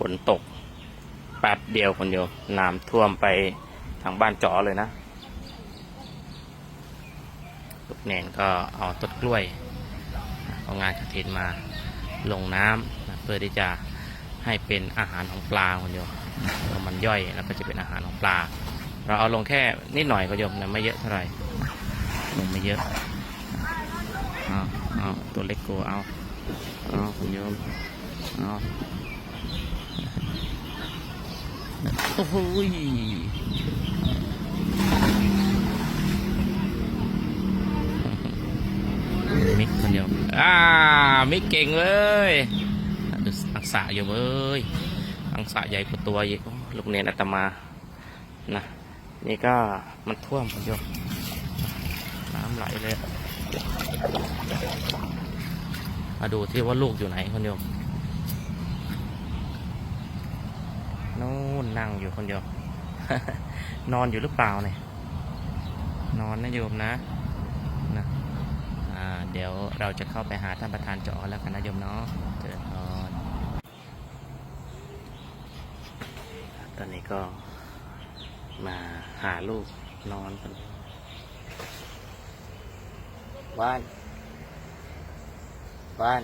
ฝนตกแป๊บเดียวคนเดียวน้ำท่วมไปทางบ้านจอเลยนะลูกเนนก็เอาต้นกล้วย เอางานกระถินมาลงน้ำเพื่อที่จะให้เป็นอาหารของปลาคนเดียวมันย่อยแล้วก็จะเป็นอาหารของปลา เราเอาลงแค่นิดหน่อยก็ยมนะไม่เยอะเท่าไหร่ลงไม่เยอะเอาเอาตัวเล็กกูเอาเอาคุณโยมเอา โอ้โหยมิกคนเดียวอ่ามิกเก่งเลยดูอังสะอยู่เอ้ยอังสะใหญ่กว่าตัวอีกโอ้ลูกเนนอาตมานะนี่ก็มันท่วมคุณโยมน้ำไหลเลยมาดูที่ว่าลูกอยู่ไหนคุณโยม นู่นนั่งอยู่คนเดียว นอนอยู่หรือเปล่าเนี่ย นอนนะโยมนะนะเดี๋ยวเราจะเข้าไปหาท่านประธานจอแล้วกันนะโยมเนาะเจริญพรตอนนี้ก็มาหาลูกนอนกันบ้านบ้าน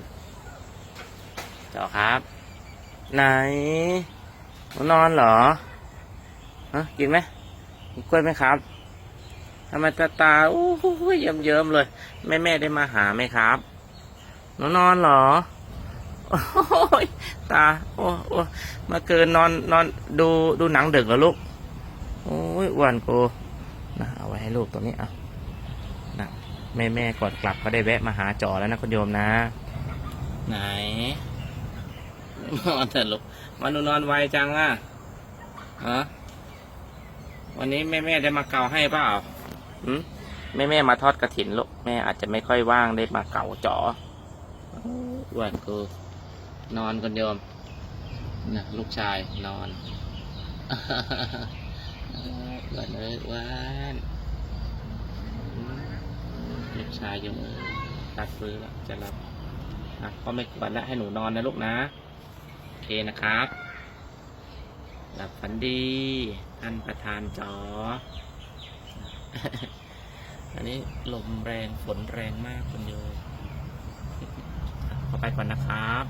เจ้าครับ ไหน นอนเหรอฮะกินไหมกินกล้วยไหมครับทำไมตาตาอู้หูเยิ้มเยิ้มๆเลย แม่แม่ได้มาหาไหมครับหนูนอนเหรอโอ้ยตา โอ้โอ้มาเกินนอนนอนดูดูหนังดึกเหรอลูก โอ้ยอ้วนกูนะเอาไว้ให้ลูกตัวนี้เอานะแม่แม่ก่อนกลับก็ได้แวะมาหาจอแล้วนะคุณโยมนะ ไหน นอนเถอะลูกมันนอนไวจังอะฮะวันนี้แม่แม่ได้มาเกาให้เปล่าหืมแม่แม่มาทอดกระถินลูกแม่อาจจะไม่ค่อยว่างได้มาเกาจออ้วนกูนอนคุณโยมนะลูกชายนอนอ้วนเอ้ยอ้วนลูกชายยังเอ้ยตัดฟื้นแล้วจะรับอะก็ไม่กวนแล้วให้หนูนอนนะลูกนะ อเคนะครับ หลับฝันดี ท่านประธานจอ อันนี้ลมแรงฝนแรงมากคุณโยขอไปก่อนนะครับ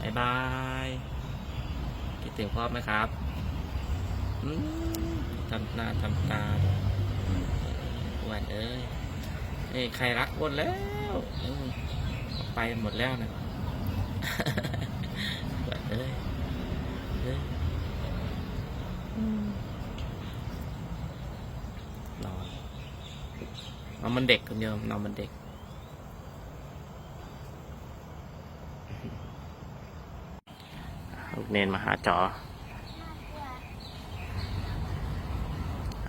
บายบาย คิดถึงพ่อไหมครับทำหน้าทำตาอ้วันเอ้ยเอ้ใครรักอ้วนแล้ว ไปหมดแล้วนะ เอ้ยเอ้ยนอนนอนมันเด็กคุณโยมนอนมันเด็ก ลูกเนนมาหาจอ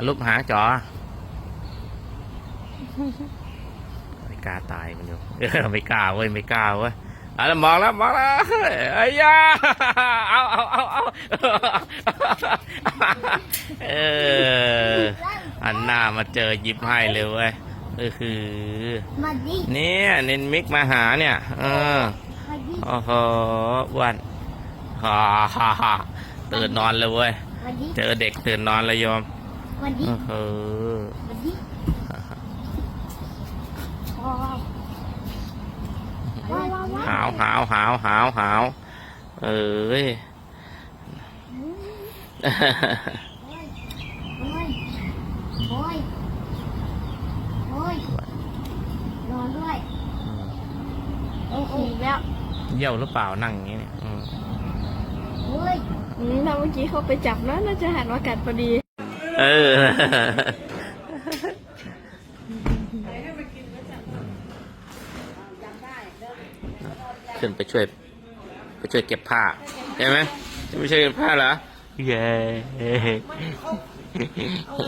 ลูกหาจอไม่กล้าตายมันอยู่ไม่กล้าเว้ย ไม่กล้าเว้ย อาละมองแล้วมองแล้วเฮ้ยไอ้ยาเอาเอาเอาเอาเอออันหน้ามาเจอยิบให้เลยเว้ยเออคือมาดิเนี่ยเน้นมิกมาหาเนี่ย เออมาดิโอ้โหอ้วันฮ่าฮ่าฮ่าตื่นนอนเลยเว้ยมาดิเจอเด็กตื่นนอนเลยโยมมาดิโอ้โห มาดิว้าวว้าวว้าวว้าว หาวหาวหาวหาวหาวเอ้ยโอ้ยโอ้ยโอ้ยนอนด้วยโอ้โหแล้วเยี่ยวหรือเปล่านั่งอย่างนี้เนี่ยอืมโอ้ยอืมถ้าเมื่อกี้เขาไปจับนะน่าจะหันมากัดพอดี เออ ขึ้นไปช่วย ไปช่วยเก็บผ้าใช่ไหมจะไปช่วยเก็บผ้าเหรอเย้